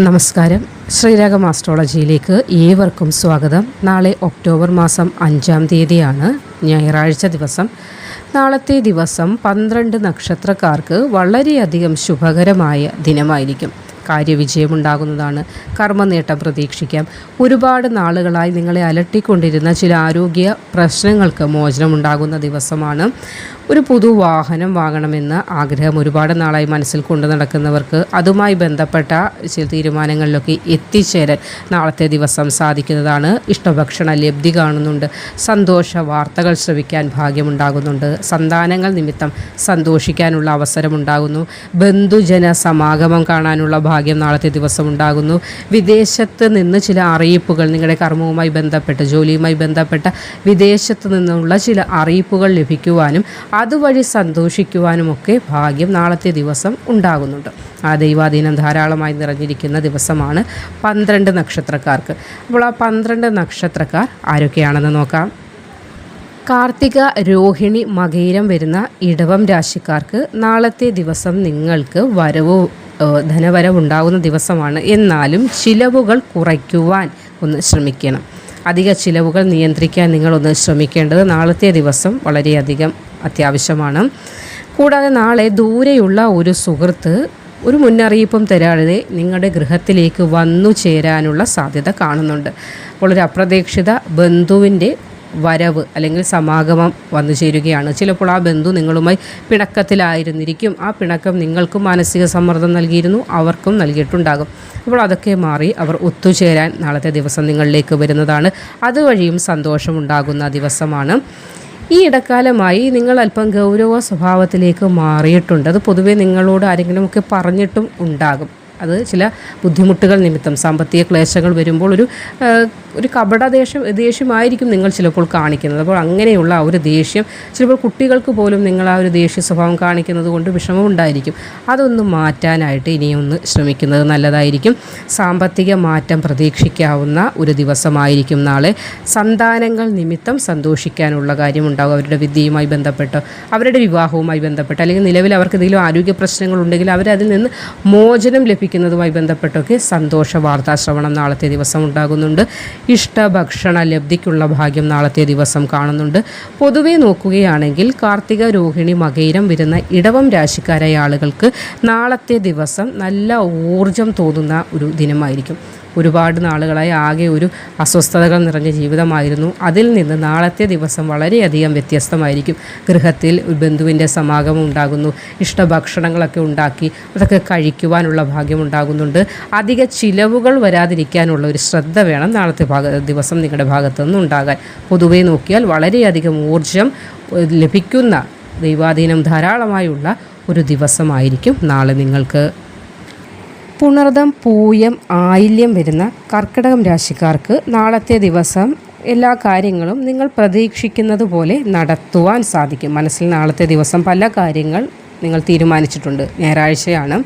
നമസ്കാരം. ശ്രീരാഗം ആസ്ട്രോളജിയിലേക്ക് ഏവർക്കും സ്വാഗതം. നാളെ ഒക്ടോബർ മാസം അഞ്ചാം തീയതിയാണ് ഞായറാഴ്ച ദിവസം. നാളത്തെ ദിവസം പന്ത്രണ്ട് നക്ഷത്രക്കാർക്ക് വളരെയധികം ശുഭകരമായ ദിനമായിരിക്കും. കാര്യവിജയമുണ്ടാകുന്നതാണ്. കർമ്മനേട്ടം പ്രതീക്ഷിക്കാം. ഒരുപാട് നാളുകളായി നിങ്ങളെ അലട്ടിക്കൊണ്ടിരുന്ന ചില ആരോഗ്യ പ്രശ്നങ്ങൾക്ക് മോചനമുണ്ടാകുന്ന ദിവസമാണ്. ഒരു പുതു വാഹനം വാങ്ങണമെന്ന് ആഗ്രഹം ഒരുപാട് നാളായി മനസ്സിൽ കൊണ്ടു നടക്കുന്നവർക്ക് അതുമായി ബന്ധപ്പെട്ട ചില തീരുമാനങ്ങളിലൊക്കെ എത്തിച്ചേരാൻ നാളത്തെ ദിവസം സാധിക്കുന്നതാണ്. ഇഷ്ടഭക്ഷണ ലബ്ധി കാണുന്നുണ്ട്. സന്തോഷ വാർത്തകൾ ശ്രവിക്കാൻ ഭാഗ്യമുണ്ടാകുന്നുണ്ട്. സന്താനങ്ങൾ നിമിത്തം സന്തോഷിക്കാനുള്ള അവസരമുണ്ടാകുന്നു. ബന്ധുജന സമാഗമം കാണാനുള്ള ഭാഗ്യം നാളത്തെ ദിവസം ഉണ്ടാകുന്നു വിദേശത്ത് നിന്ന് ചില അറിയിപ്പുകൾ നിങ്ങളുടെ കർമ്മവുമായി ബന്ധപ്പെട്ട് ജോലിയുമായി ബന്ധപ്പെട്ട വിദേശത്ത് നിന്നുള്ള ചില അറിയിപ്പുകൾ ലഭിക്കുവാനും അതുവഴി സന്തോഷിക്കുവാനും ഒക്കെ ഭാഗ്യം നാളത്തെ ദിവസം ഉണ്ടാകുന്നുണ്ട്. ആ ദൈവാധീനം ധാരാളമായി നിറഞ്ഞിരിക്കുന്ന ദിവസമാണ് പന്ത്രണ്ട് നക്ഷത്രക്കാർക്ക്. അപ്പോൾ ആ പന്ത്രണ്ട് നക്ഷത്രക്കാർ ആരൊക്കെയാണെന്ന് നോക്കാം. കാർത്തിക രോഹിണി മകയിരം വരുന്ന ഇടവം രാശിക്കാർക്ക് നാളത്തെ ദിവസം നിങ്ങൾക്ക് വരവ് ധനവരവുണ്ടാകുന്ന ദിവസമാണ്. എന്നാലും ചിലവുകൾ കുറയ്ക്കുവാൻ ഒന്ന് ശ്രമിക്കണം. അധിക ചിലവുകൾ നിയന്ത്രിക്കാൻ നിങ്ങളൊന്ന് ശ്രമിക്കേണ്ടത് നാളത്തെ ദിവസം വളരെയധികം അത്യാവശ്യമാണ്. കൂടാതെ നാളെ ദൂരെയുള്ള ഒരു സുഹൃത്ത് ഒരു മുന്നറിയിപ്പും തരാതെ നിങ്ങളുടെ ഗൃഹത്തിലേക്ക് വന്നു ചേരാനുള്ള സാധ്യത കാണുന്നുണ്ട്. അപ്പോൾ ഒരു അപ്രതീക്ഷിത ബന്ധുവിന്റെ വരവ് അല്ലെങ്കിൽ സമാഗമം വന്നു ചേരുകയാണ്. ചിലപ്പോൾ ആ ബന്ധു നിങ്ങളുമായി പിണക്കത്തിലായിരുന്നിരിക്കും. ആ പിണക്കം നിങ്ങൾക്കും മാനസിക സമ്മർദ്ദം നൽകിയിരുന്നു അവർക്കും നൽകിയിട്ടുണ്ടാകും. അപ്പോൾ അതൊക്കെ മാറി അവർ ഒത്തുചേരാൻ നാളത്തെ ദിവസം നിങ്ങളിലേക്ക് വരുന്നതാണ്. അതുവഴിയും സന്തോഷമുണ്ടാകുന്ന ദിവസമാണ്. ഈ ഇടക്കാലമായി നിങ്ങൾ അല്പം ഗൗരവ സ്വഭാവത്തിലേക്ക് മാറിയിട്ടുണ്ട്. അത് പൊതുവെ നിങ്ങളോട് ആരെങ്കിലുമൊക്കെ പറഞ്ഞിട്ടും ഉണ്ടാകും. അത് ചില ബുദ്ധിമുട്ടുകൾ നിമിത്തം സാമ്പത്തിക ക്ലേശങ്ങൾ വരുമ്പോൾ ഒരു ഒരു കപട ദേഷ്യം ദേഷ്യമായിരിക്കും നിങ്ങൾ ചിലപ്പോൾ കാണിക്കുന്നത്. അപ്പോൾ അങ്ങനെയുള്ള ആ ഒരു ദേഷ്യം ചിലപ്പോൾ കുട്ടികൾക്ക് പോലും നിങ്ങൾ ആ ഒരു ദേഷ്യ സ്വഭാവം കാണിക്കുന്നത് കൊണ്ട് വിഷമമുണ്ടായിരിക്കും അതൊന്ന് മാറ്റാനായിട്ട് ഇനിയൊന്ന് ശ്രമിക്കുന്നത് നല്ലതായിരിക്കും. സാമ്പത്തിക മാറ്റം പ്രതീക്ഷിക്കാവുന്ന ഒരു ദിവസമായിരിക്കും നാളെ. സന്താനങ്ങൾ നിമിത്തം സന്തോഷിക്കാനുള്ള കാര്യമുണ്ടാകും അവരുടെ വിദ്യയുമായി ബന്ധപ്പെട്ട് അവരുടെ വിവാഹവുമായി ബന്ധപ്പെട്ട് അല്ലെങ്കിൽ നിലവിൽ അവർക്ക് എന്തെങ്കിലും ആരോഗ്യ പ്രശ്നങ്ങളുണ്ടെങ്കിൽ അവരതിൽ നിന്ന് മോചനം ലഭിക്കുന്നതുമായി ബന്ധപ്പെട്ടൊക്കെ സന്തോഷ വാർത്താശ്രവണം നാളത്തെ ദിവസം ഉണ്ടാകുന്നുണ്ട്. ഇഷ്ടഭക്ഷണ ലബ്ധിക്കുള്ള ഭാഗ്യം നാളത്തെ ദിവസം കാണുന്നുണ്ട്. പൊതുവെ നോക്കുകയാണെങ്കിൽ കാർത്തിക രോഹിണി മകയിരം വരുന്ന ഇടവം രാശിക്കാരായ ആളുകൾക്ക് നാളത്തെ ദിവസം നല്ല ഊർജം തോന്നുന്ന ഒരു ദിനമായിരിക്കും. ഒരുപാട് നാളുകളായി ആകെ ഒരു അസ്വസ്ഥതകൾ നിറഞ്ഞ ജീവിതമായിരുന്നു. അതിൽ നിന്ന് നാളത്തെ ദിവസം വളരെയധികം വ്യത്യസ്തമായിരിക്കും. ഗൃഹത്തിൽ ബന്ധുവിന്റെ സമാഗമം ഉണ്ടാകുന്നു. ഇഷ്ടഭക്ഷണങ്ങളൊക്കെ ഉണ്ടാക്കി അതൊക്കെ കഴിക്കുവാനുള്ള ഭാഗ്യം ഉണ്ടാകുന്നുണ്ട്. അധിക ചിലവുകൾ വരാതിരിക്കാനുള്ള ഒരു ശ്രദ്ധ വേണം നാളത്തെ ഭാഗ ദിവസം നിങ്ങളുടെ ഭാഗത്തു നിന്നുണ്ടാകാൻ പൊതുവേ നോക്കിയാൽ വളരെയധികം ഊർജം ലഭിക്കുന്ന ദൈവാധീനം ധാരാളമായുള്ള ഒരു ദിവസമായിരിക്കും നാളെ നിങ്ങൾക്ക്. പുണർദം പൂയം ആയില്യം വരുന്ന കർക്കിടകം രാശിക്കാർക്ക് നാളത്തെ ദിവസം എല്ലാ കാര്യങ്ങളും നിങ്ങൾ പ്രതീക്ഷിക്കുന്നത് പോലെ നടത്തുവാൻ സാധിക്കും. മനസ്സിൽ നാളത്തെ ദിവസം പല കാര്യങ്ങൾ നിങ്ങൾ തീരുമാനിച്ചിട്ടുണ്ട്. ഞായറാഴ്ചയാണ്.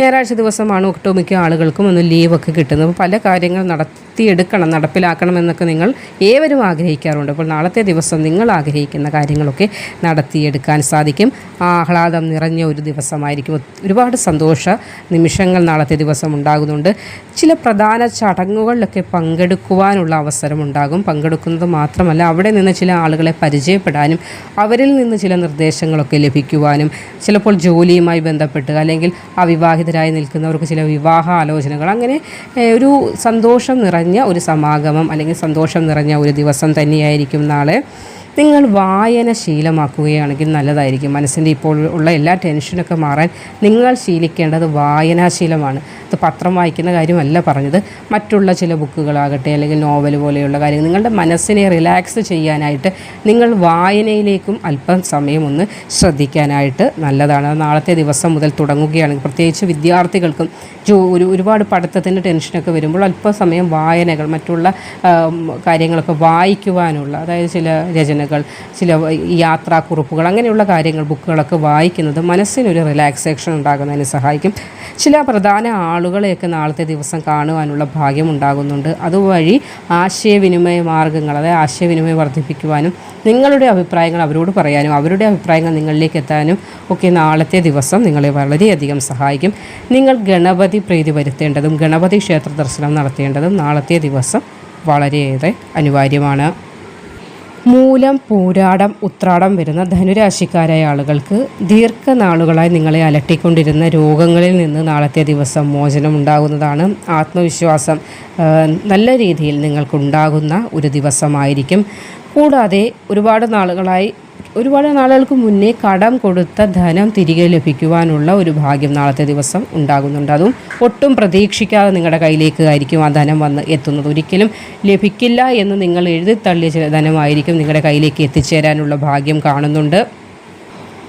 ഞായറാഴ്ച ദിവസമാണ് ഒട്ടുമിക്ക ആളുകൾക്കും ഒന്ന് ലീവൊക്കെ കിട്ടുന്നത്. അപ്പോൾ പല കാര്യങ്ങൾ നടത്തിയെടുക്കണം നടപ്പിലാക്കണം എന്നൊക്കെ നിങ്ങൾ ഏവരും ആഗ്രഹിക്കാറുണ്ട്. അപ്പോൾ നാളത്തെ ദിവസം നിങ്ങൾ ആഗ്രഹിക്കുന്ന കാര്യങ്ങളൊക്കെ നടത്തിയെടുക്കാൻ സാധിക്കും. ആഹ്ലാദം നിറഞ്ഞ ഒരു ദിവസമായിരിക്കും. ഒരുപാട് സന്തോഷ നിമിഷങ്ങൾ നാളത്തെ ദിവസം ഉണ്ടാകുന്നുണ്ട്. ചില പ്രധാന ചടങ്ങുകളിലൊക്കെ പങ്കെടുക്കുവാനുള്ള അവസരമുണ്ടാകും പങ്കെടുക്കുന്നത് മാത്രമല്ല അവിടെ നിന്ന് ചില ആളുകളെ പരിചയപ്പെടാനും അവരിൽ നിന്ന് ചില നിർദ്ദേശങ്ങളൊക്കെ ലഭിക്കുവാനും ചിലപ്പോൾ ജോലിയുമായി ബന്ധപ്പെട്ട് അല്ലെങ്കിൽ അവിവാഹിതരായി നിൽക്കുന്നവർക്ക് ചില വിവാഹ ആലോചനകൾ. അങ്ങനെ ഒരു സന്തോഷം നിറഞ്ഞ ഒരു സമാഗമം അല്ലെങ്കിൽ സന്തോഷം നിറഞ്ഞ ഒരു ദിവസം തന്നെയായിരിക്കും നാളെ. നിങ്ങൾ വായന ശീലമാക്കുകയാണെങ്കിൽ നല്ലതായിരിക്കും. മനസ്സിന്റെ ഇപ്പോൾ ഉള്ള എല്ലാ ടെൻഷനൊക്കെ മാറാൻ നിങ്ങൾ ശീലിക്കേണ്ടത് വായനാശീലമാണ്. അത് പത്രം വായിക്കുന്ന കാര്യമല്ല പറഞ്ഞത്. മറ്റുള്ള ചില ബുക്കുകളാകട്ടെ അല്ലെങ്കിൽ നോവൽ പോലെയുള്ള കാര്യങ്ങൾ നിങ്ങളുടെ മനസ്സിനെ റിലാക്സ് ചെയ്യാനായിട്ട് നിങ്ങൾ വായനയിലേക്കും അല്പം സമയമൊന്ന് ശ്രദ്ധിക്കാനായിട്ട് നല്ലതാണ്. നാളത്തെ ദിവസം മുതൽ തുടങ്ങുകയാണെങ്കിൽ പ്രത്യേകിച്ച് വിദ്യാർത്ഥികൾക്കും ജോ ഒരു ഒരുപാട് പഠിത്തത്തിന്റെ ടെൻഷനൊക്കെ വരുമ്പോൾ അല്പസമയം വായനകൾ മറ്റുള്ള കാര്യങ്ങളൊക്കെ വായിക്കുവാനുള്ള അതായത് ചില രചന രചനകൾ ചില യാത്രാക്കുറിപ്പുകൾ അങ്ങനെയുള്ള കാര്യങ്ങൾ ബുക്കുകളൊക്കെ വായിക്കുന്നത് മനസ്സിനൊരു റിലാക്സേഷൻ ഉണ്ടാകുന്നതിന് സഹായിക്കും. ചില പ്രധാന ആളുകളെയൊക്കെ നാളത്തെ ദിവസം കാണുവാനുള്ള ഭാഗ്യം ഉണ്ടാകുന്നുണ്ട്. അതുവഴി ആശയവിനിമയ മാർഗങ്ങൾ അതായത് ആശയവിനിമയം വർദ്ധിപ്പിക്കുവാനും നിങ്ങളുടെ അഭിപ്രായങ്ങൾ അവരോട് പറയാനും അവരുടെ അഭിപ്രായങ്ങൾ നിങ്ങളിലേക്ക് എത്താനും ഒക്കെ നാളത്തെ ദിവസം നിങ്ങളെ വളരെയധികം സഹായിക്കും. നിങ്ങൾ ഗണപതി പ്രീതി വരുത്തേണ്ടതും ഗണപതി ക്ഷേത്ര ദർശനം നടത്തേണ്ടതും നാളത്തെ ദിവസം വളരെയേറെ അനിവാര്യമാണ്. മൂലം പൂരാടം ഉത്രാടം വരുന്ന ധനുരാശിക്കാരായ ആളുകൾക്ക് ദീർഘനാളുകളായി നിങ്ങളെ അലട്ടിക്കൊണ്ടിരുന്ന രോഗങ്ങളിൽ നിന്ന് നാളത്തെ ദിവസം മോചനം ഉണ്ടാകുന്നതാണ് ആത്മവിശ്വാസം. നല്ല രീതിയിൽ നിങ്ങൾക്കുണ്ടാകുന്ന ഒരു ദിവസമായിരിക്കും. കൂടാതെ ഒരുപാട് നാളുകളായി ഒരുപാട് നാളുകൾക്ക് മുന്നേ കടം കൊടുത്ത ധനം തിരികെ ലഭിക്കുവാനുള്ള ഒരു ഭാഗ്യം നാളത്തെ ദിവസം ഉണ്ടാകുന്നുണ്ട്. അതും ഒട്ടും പ്രതീക്ഷിക്കാതെ നിങ്ങളുടെ കയ്യിലേക്ക് ആയിരിക്കും ആ ധനം വന്ന് എത്തുന്നത്. ഒരിക്കലും ലഭിക്കില്ല എന്ന് നിങ്ങൾ എഴുതി തള്ളിയ ധനമായിരിക്കും നിങ്ങളുടെ കയ്യിലേക്ക് എത്തിച്ചേരാനുള്ള ഭാഗ്യം കാണുന്നുണ്ട്.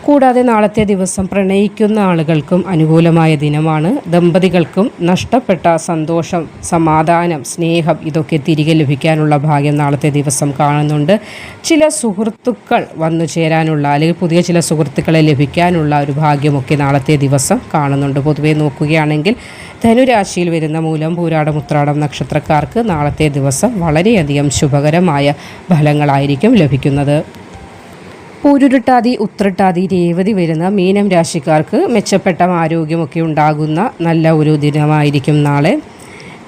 കൂടാതെ നാളത്തെ ദിവസം പ്രണയിക്കുന്ന ആളുകൾക്കും അനുകൂലമായ ദിനമാണ്. ദമ്പതികൾക്കും നഷ്ടപ്പെട്ട സന്തോഷം സമാധാനം സ്നേഹം ഇതൊക്കെ തിരികെ ലഭിക്കാനുള്ള ഭാഗ്യം നാളത്തെ ദിവസം കാണുന്നുണ്ട്. ചില സുഹൃത്തുക്കൾ വന്നു ചേരാനുള്ള അല്ലെങ്കിൽ പുതിയ ചില സുഹൃത്തുക്കളെ ലഭിക്കാനുള്ള ഒരു ഭാഗ്യമൊക്കെ നാളത്തെ ദിവസം കാണുന്നുണ്ട്. പൊതുവെ നോക്കുകയാണെങ്കിൽ ധനുരാശിയിൽ വരുന്ന മൂലം പൂരാടം ഉത്രാടം നക്ഷത്രക്കാർക്ക് നാളത്തെ ദിവസം വളരെയധികം ശുഭകരമായ ഫലങ്ങളായിരിക്കും ലഭിക്കുന്നത്. പൂരുരുട്ടാതി ഉത്രട്ടാതി രേവതി വരുന്ന മീനം രാശിക്കാർക്ക് മെച്ചപ്പെട്ട ആരോഗ്യമൊക്കെ ഉണ്ടാകുന്ന നല്ല ഒരു ദിനമായിരിക്കും നാളെ.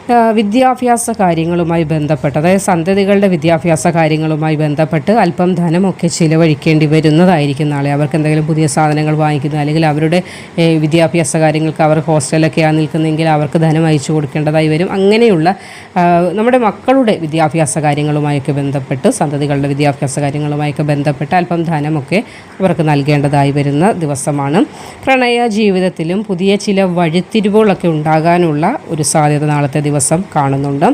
വിദ്യാഭ്യാസ കാര്യങ്ങളുമായി ബന്ധപ്പെട്ട് അതായത് സന്തതികളുടെ വിദ്യാഭ്യാസ കാര്യങ്ങളുമായി ബന്ധപ്പെട്ട് അല്പം ധനമൊക്കെ ചിലവഴിക്കേണ്ടി വരുന്നതായിരിക്കും നാളെ. അവർക്ക് എന്തെങ്കിലും പുതിയ സാധനങ്ങൾ വാങ്ങിക്കുന്നത് അല്ലെങ്കിൽ അവരുടെ വിദ്യാഭ്യാസ കാര്യങ്ങൾക്ക് അവർ ഹോസ്റ്റലൊക്കെ ആ നിൽക്കുന്നതെങ്കിൽ അവർക്ക് ധനം അയച്ചു കൊടുക്കേണ്ടതായി വരും. അങ്ങനെയുള്ള നമ്മുടെ മക്കളുടെ വിദ്യാഭ്യാസ കാര്യങ്ങളുമായൊക്കെ ബന്ധപ്പെട്ട് സന്തതികളുടെ വിദ്യാഭ്യാസ കാര്യങ്ങളുമായൊക്കെ ബന്ധപ്പെട്ട് അല്പം ധനമൊക്കെ അവർക്ക് നൽകേണ്ടതായി വരുന്ന ദിവസമാണ്. പ്രണയ ജീവിതത്തിലും പുതിയ ചില വഴിത്തിരിവുകളൊക്കെ ഉണ്ടാകാനുള്ള ഒരു സാധ്യത നാളത്തെ ദിവസം കാണുന്നുണ്ട്.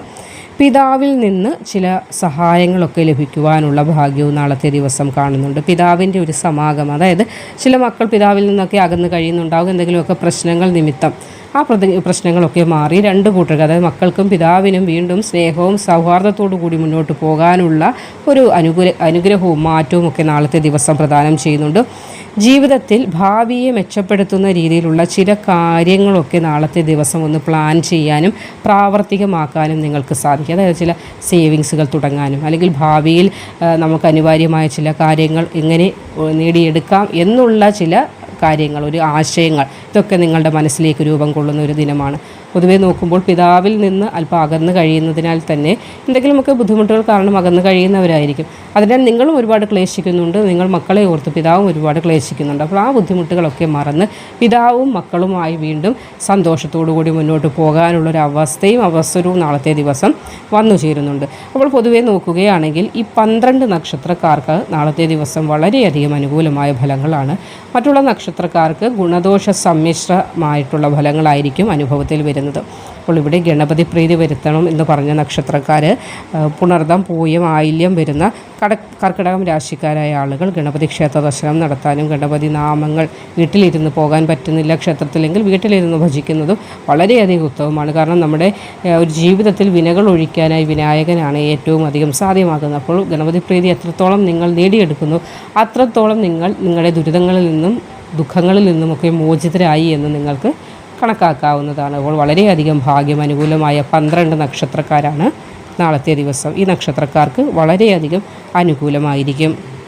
പിതാവിൽ നിന്ന് ചില സഹായങ്ങളൊക്കെ ലഭിക്കുവാനുള്ള ഭാഗ്യവും നാളത്തെ ദിവസം കാണുന്നുണ്ട്. പിതാവിന്റെ ഒരു സമാഗമം അതായത് ചില മക്കൾ പിതാവിൽ നിന്നൊക്കെ അകന്ന് കഴിയുന്നുണ്ടാകും എന്തെങ്കിലുമൊക്കെ പ്രശ്നങ്ങൾ നിമിത്തം ആ പ്രശ്നങ്ങളൊക്കെ മാറി രണ്ട് കൂട്ടർക്ക് അതായത് മക്കൾക്കും പിതാവിനും വീണ്ടും സ്നേഹവും സൗഹാർദ്ദത്തോടു കൂടി മുന്നോട്ട് പോകാനുള്ള ഒരു അനുകൂല അനുഗ്രഹവും മാറ്റവും ഒക്കെ നാളത്തെ ദിവസം പ്രദാനം ചെയ്യുന്നുണ്ട്. ജീവിതത്തിൽ ഭാവിയെ മെച്ചപ്പെടുത്തുന്ന രീതിയിലുള്ള ചില കാര്യങ്ങളൊക്കെ നാളത്തെ ദിവസം ഒന്ന് പ്ലാൻ ചെയ്യാനും പ്രാവർത്തികമാക്കാനും നിങ്ങൾക്ക് സാധിക്കും. അതായത് ചില സേവിങ്സുകൾ തുടങ്ങാനും അല്ലെങ്കിൽ ഭാവിയിൽ നമുക്ക് അനിവാര്യമായ ചില കാര്യങ്ങൾ എങ്ങനെ നേടിയെടുക്കാം എന്നുള്ള ചില കാര്യങ്ങൾ ഒരു ആശയങ്ങൾ ഇതൊക്കെ നിങ്ങളുടെ മനസ്സിലേക്ക് രൂപം കൊള്ളുന്ന ഒരു ദിനമാണ്. പൊതുവെ നോക്കുമ്പോൾ പിതാവിൽ നിന്ന് അല്പം അകന്ന് കഴിയുന്നതിനാൽ തന്നെ എന്തെങ്കിലുമൊക്കെ ബുദ്ധിമുട്ടുകൾ കാരണം അകന്ന് കഴിയുന്നവരായിരിക്കും. അതിനാൽ നിങ്ങളും ഒരുപാട് ക്ലേശിക്കുന്നുണ്ട്. നിങ്ങൾ മക്കളെ ഓർത്ത് പിതാവും ഒരുപാട് ക്ലേശിക്കുന്നുണ്ട്. അപ്പോൾ ആ ബുദ്ധിമുട്ടുകളൊക്കെ മറന്ന് പിതാവും മക്കളുമായി വീണ്ടും സന്തോഷത്തോടു കൂടി മുന്നോട്ട് പോകാനുള്ള ഒരു അവസ്ഥയും അവസരവും നാളത്തെ ദിവസം വന്നു ചേരുന്നുണ്ട്. അപ്പോൾ പൊതുവേ നോക്കുകയാണെങ്കിൽ ഈ പന്ത്രണ്ട് നക്ഷത്രക്കാർക്ക് നാളത്തെ ദിവസം വളരെയധികം അനുകൂലമായ ഫലങ്ങളാണ്. മറ്റുള്ള നക്ഷത്രക്കാർക്ക് ഗുണദോഷ സമ്മിശ്രമായിട്ടുള്ള ഫലങ്ങളായിരിക്കും അനുഭവത്തിൽ വരുന്നത്. അപ്പോൾ ഇവിടെ ഗണപതി പ്രീതി വരുത്തണം എന്ന് പറഞ്ഞ നക്ഷത്രക്കാർ പുണർദം പൂയം ആയില്യം വരുന്ന കട കർക്കിടകം രാശിക്കാരായ ആളുകൾ ഗണപതി ക്ഷേത്ര ദർശനം നടത്താനും ഗണപതി നാമങ്ങൾ വീട്ടിലിരുന്ന് പോകാൻ പറ്റുന്നില്ല ക്ഷേത്രത്തിലെങ്കിൽ വീട്ടിലിരുന്ന് ഭജിക്കുന്നതും വളരെയധികം ഉത്തമമാണ്. കാരണം നമ്മുടെ ഒരു ജീവിതത്തിൽ വിനകൾ ഒഴിക്കാനായി വിനായകനാണ് ഏറ്റവും അധികം സാധ്യമാകുന്നത്. അപ്പോൾ ഗണപതി പ്രീതി എത്രത്തോളം നിങ്ങൾ നേടിയെടുക്കുന്നു അത്രത്തോളം നിങ്ങൾ നിങ്ങളുടെ ദുരിതങ്ങളിൽ നിന്നും ദുഃഖങ്ങളിൽ നിന്നുമൊക്കെ മോചിതരായി എന്ന് നിങ്ങൾക്ക് കണക്കാക്കാവുന്നതാണ്. അപ്പോൾ വളരെയധികം ഭാഗ്യം അനുകൂലമായ പന്ത്രണ്ട് നക്ഷത്രക്കാരാണ് നാളത്തെ ദിവസം. ഈ നക്ഷത്രക്കാർക്ക് വളരെയധികം അനുകൂലമായിരിക്കും.